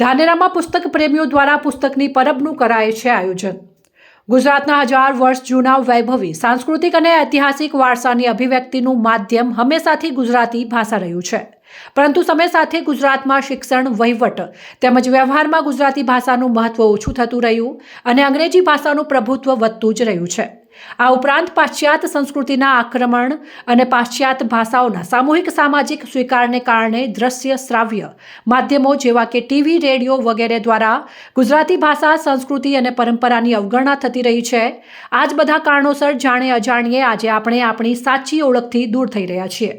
ધાનેરામાં પુસ્તક પ્રેમીઓ દ્વારા પુસ્તકની પરબનું કરાય છે આયોજન. ગુજરાતના હજાર વર્ષ જૂના વૈભવી, સાંસ્કૃતિક અને ઐતિહાસિક વારસાની અભિવ્યક્તિનું માધ્યમ હંમેશાથી ગુજરાતી ભાષા રહ્યું છે. પરંતુ સમય સાથે ગુજરાતમાં શિક્ષણ વહીવટ તેમજ વ્યવહારમાં ગુજરાતી ભાષાનું મહત્વ ઓછું થતું રહ્યું અને અંગ્રેજી ભાષાનું પ્રભુત્વ વધતું જ રહ્યું છે. આ ઉપરાંત પાશ્ચાત સંસ્કૃતિના આક્રમણ અને પાશ્ચાત ભાષાઓના સામૂહિક સામાજિક સ્વીકારને કારણે દ્રશ્ય શ્રાવ્ય માધ્યમો જેવા કે ટીવી, રેડિયો વગેરે દ્વારા ગુજરાતી ભાષા, સંસ્કૃતિ અને પરંપરાની અવગણના થતી રહી છે. આ જ બધા કારણોસર જાણે અજાણીએ આજે આપણે આપણી સાચી ઓળખથી દૂર થઈ રહ્યા છીએ.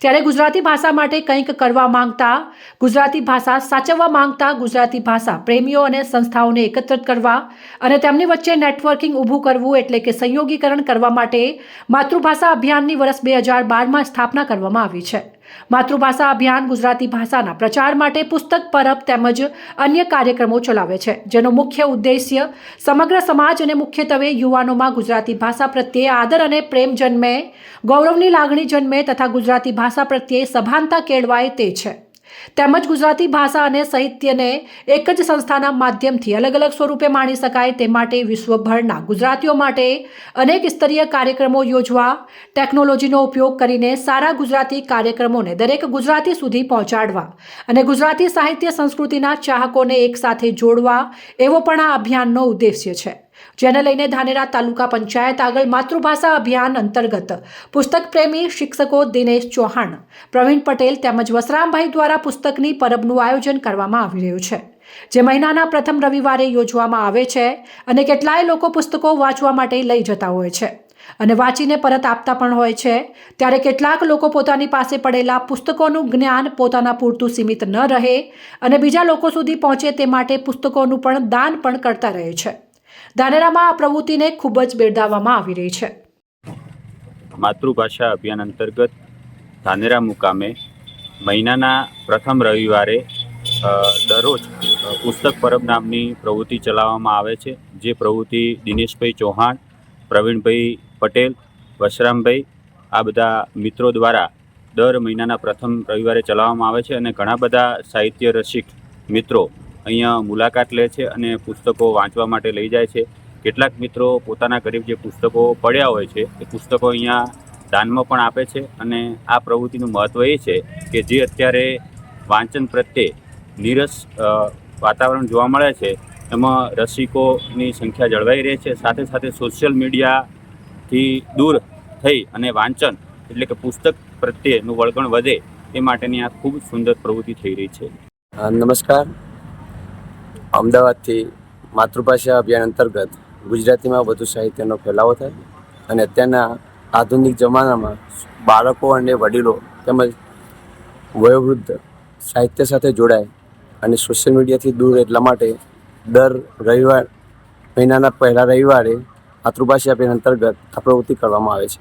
ત્યારે ગુજરાતી ભાષા માટે કંઈક કરવા માંગતા, ગુજરાતી ભાષા સાચવવા માંગતા ગુજરાતી ભાષા પ્રેમીઓ અને સંસ્થાઓને એકત્રિત કરવા અને તેમની વચ્ચે નેટવર્કિંગ ઊભું કરવું એટલે કે સંયોગીકરણ કરવા માટે માતૃભાષા અભિયાનની વર્ષ બે હજાર બારમાં સ્થાપના કરવામાં આવી છે. માતૃભાષા અભિયાન ગુજરાતી ભાષાના પ્રચાર માટે પુસ્તક પરબ તેમજ અન્ય કાર્યક્રમો ચલાવે છે, જેનો મુખ્ય ઉદ્દેશ્ય સમગ્ર સમાજ અને મુખ્યત્વે યુવાનોમાં ગુજરાતી ભાષા પ્રત્યે આદર અને પ્રેમ જન્મે, ગૌરવની લાગણી જન્મે તથા ગુજરાતી ભાષા પ્રત્યે સભાનતા કેળવાય તે છે. તેમજ ગુજરાતી ભાષા અને સાહિત્યને એક જ સંસ્થાના માધ્યમથી અલગ અલગ સ્વરૂપે માણી શકાય તે માટે વિશ્વભરના ગુજરાતીઓ માટે અનેક સ્તરીય કાર્યક્રમો યોજવા, ટેકનોલોજીનો ઉપયોગ કરીને સારા ગુજરાતી કાર્યક્રમોને દરેક ગુજરાતી સુધી પહોંચાડવા અને ગુજરાતી સાહિત્ય સંસ્કૃતિના ચાહકોને એકસાથે જોડવા એવો પણ આ અભિયાનનો ઉદ્દેશ્ય છે. જેને લઈને ધાનેરા તાલુકા પંચાયત આગળ માતૃભાષા અભિયાન અંતર્ગત પુસ્તક પ્રેમી શિક્ષકો દિનેશ ચૌહાણ, પ્રવીણ પટેલ તેમજ વસરામભાઈ દ્વારા પુસ્તકની પરબનું આયોજન કરવામાં આવી રહ્યું છે. જે મહિનાના પ્રથમ રવિવારે યોજવામાં આવે છે અને કેટલાય લોકો પુસ્તકો વાંચવા માટે લઈ જતા હોય છે. અને વાંચીને પરત આપતા પણ હોય છે. ત્યારે કેટલાક લોકો પોતાની પાસે પડેલા પુસ્તકોનું જ્ઞાન પોતાના પૂરતું સીમિત ન રહે અને બીજા લોકો સુધી પહોંચે તે માટે પુસ્તકોનું પણ દાન પણ કરતા રહે છે. ધાનેરામાં આ પ્રવૃત્તિને ખૂબ જ બિરદાવવામાં આવી રહી છે. માતૃભાષા અભિયાન અંતર્ગત ધાનેરા મુકામે મહિનાના પ્રથમ રવિવારે દરરોજ પુસ્તક પરબ નામની પ્રવૃત્તિ ચલાવવામાં આવે છે. જે પ્રવૃત્તિ દિનેશભાઈ ચૌહાણ, પ્રવીણભાઈ પટેલ, વશરામભાઈ, આ બધા મિત્રો દ્વારા દર મહિનાના પ્રથમ રવિવારે ચલાવવામાં આવે છે અને ઘણા બધા સાહિત્ય રસિક મિત્રો અહીંયા મુલાકાત લે છે અને પુસ્તકો વાંચવા માટે લઈ જાય છે. કેટલાક મિત્રો પોતાના ગરીબ જે પુસ્તકો પડ્યા હોય છે, એ પુસ્તકો અહીંયા દાનમાં પણ આપે છે અને આ પ્રવૃત્તિનું મહત્ત્વ એ છે કે જે અત્યારે વાંચન પ્રત્યે નીરસ વાતાવરણ જોવા મળે છે, એમાં રસિકોની સંખ્યા જળવાઈ રહે છે. સાથે સાથે સોશિયલ મીડિયાથી દૂર થઈ અને વાંચન એટલે કે પુસ્તક પ્રત્યેનું વળગણ વધે એ માટેની આ ખૂબ સુંદર પ્રવૃત્તિ થઈ રહી છે. નમસ્કાર. અમદાવાદથી માતૃભાષા અભિયાન અંતર્ગત ગુજરાતીમાં વધુ સાહિત્યનો ફેલાવો થાય અને અત્યારના આધુનિક જમાનામાં બાળકો અને વડીલો તેમજ વયોવૃદ્ધ સાહિત્ય સાથે જોડાય અને સોશિયલ મીડિયાથી દૂર એટલા માટે દર રવિવાર મહિનાના પહેલા રવિવારે માતૃભાષા અભિયાન અંતર્ગત આ પ્રવૃત્તિ કરવામાં આવે છે.